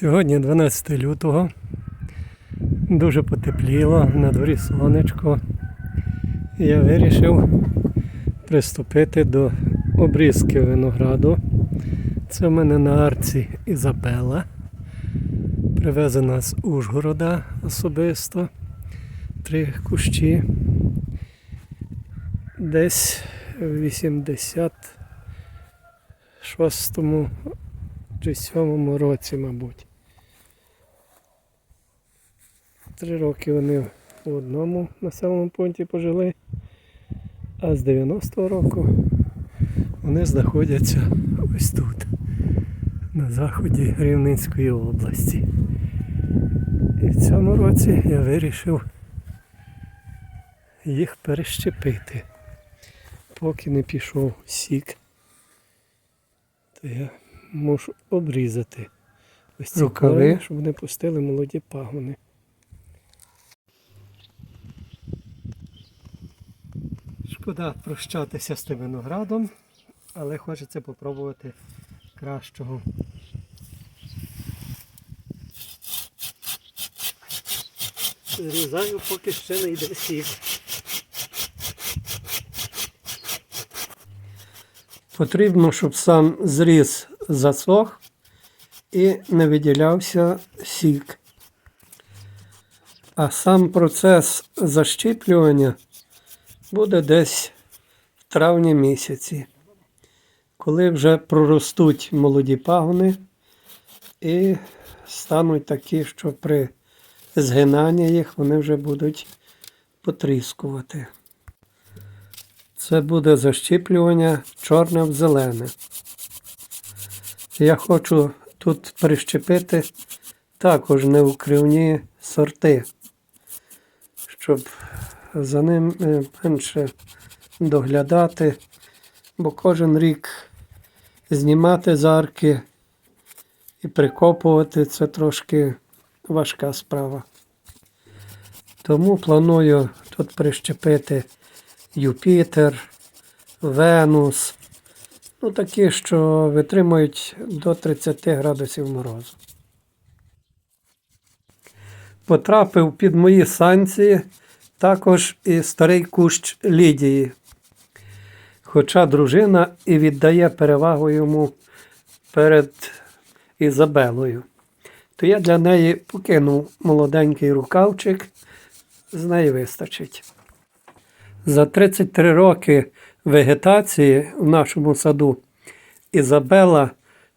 Сьогодні 12 лютого. Дуже потепліло, на дворі сонечко. Я вирішив приступити до обрізки винограду. Це в мене на арці Ізабела. Привезена з Ужгорода особисто. Три кущі. Десь в 86-му чи 7-му році, мабуть. Три роки вони у одному населеному пункті пожили, а з 90-го року вони знаходяться ось тут, на заході Рівненської області. І в цьому році я вирішив їх перещепити. Поки не пішов сік, то я можу обрізати ось ці Рукави. щоб вони пустили молоді пагони. Шкода прощатися з тим виноградом, але хочеться попробувати кращого. Зрізаю, поки ще не йде сік. Потрібно, щоб сам зріз засох і не виділявся сік. А сам процес защіплювання буде десь в травні місяці, коли вже проростуть молоді пагони і стануть такі, що при згинанні їх вони вже будуть потріскувати. Це буде защіплювання чорне в зелене. Я хочу тут прищепити також неукривні сорти, щоб за ним е, менше доглядати, бо кожен рік знімати з арки і прикопувати це трошки важка справа. Тому планую тут прищепити Юпітер, Венус. Ну, такі, що витримують до 30 градусів морозу. Потрапив під мої санкції також і старий кущ Лідії. Хоча дружина і віддає перевагу йому перед Ізабелою. То я для неї покинув молоденький рукавчик, з неї вистачить. За 33 роки вегетації в нашому саду Ізабела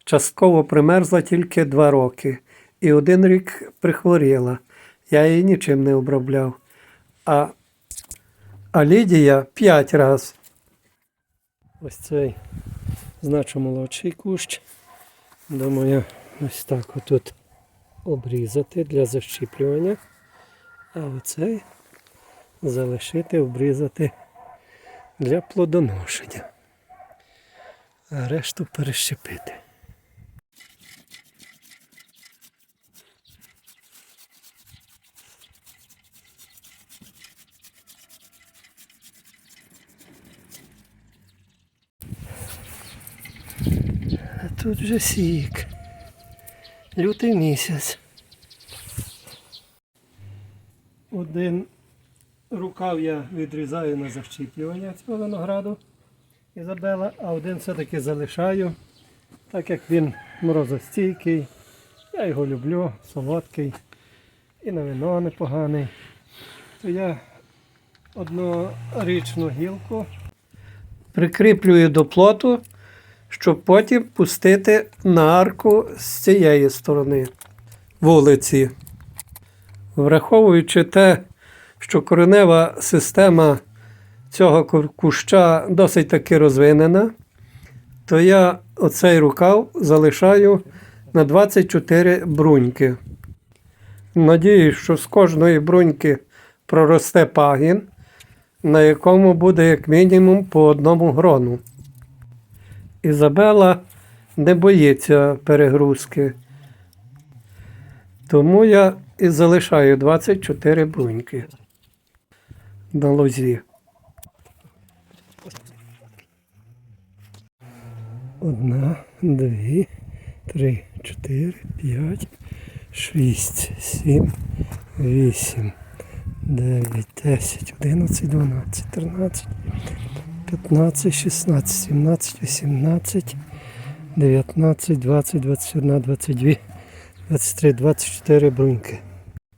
частково примерзла тільки 2 роки і один рік прихворіла. Я її нічим не обробляв. А, а Лідія 5 разів. Ось цей значно молодший кущ. Думаю, ось так отут обрізати для защіплювання. А оцей залишити, обрізати для плодоношення. А решту перещепити. А тут вже сік. Лютий місяць. Один рукав я відрізаю на защіплювання цього винограду Ізабела, а один все-таки залишаю, так як він морозостійкий. Я його люблю, солодкий і на вино непоганий. То я однорічну гілку прикріплюю до плоту, щоб потім пустити на арку з цієї сторони вулиці. Враховуючи те, що коренева система цього куща досить таки розвинена, то я оцей рукав залишаю на 24 бруньки. Надіюсь, що з кожної бруньки проросте пагін, на якому буде як мінімум по одному грону. Ізабела не боїться перегрузки. Тому я і залишаю 24 бруньки на лозі. Одна, дві, три, чотири, п'ять, шість, сім, вісім, дев'ять, десять, одинадцять, дванадцять, тринадцять, п'ятнадцять, шістнадцять, сімнадцять, вісімнадцять, дев'ятнадцять, двадцять, двадцять одна, двадцять дві, двадцять три, двадцять чотири бруньки.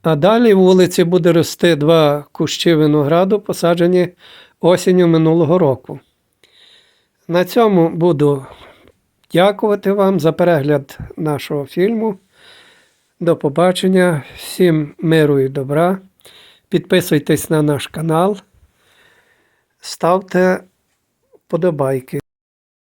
А далі в вулиці буде рости два кущі винограду, посаджені осінню минулого року. На цьому буду дякувати вам за перегляд нашого фільму. До побачення. Всім миру і добра. Підписуйтесь на наш канал, ставте подобайки.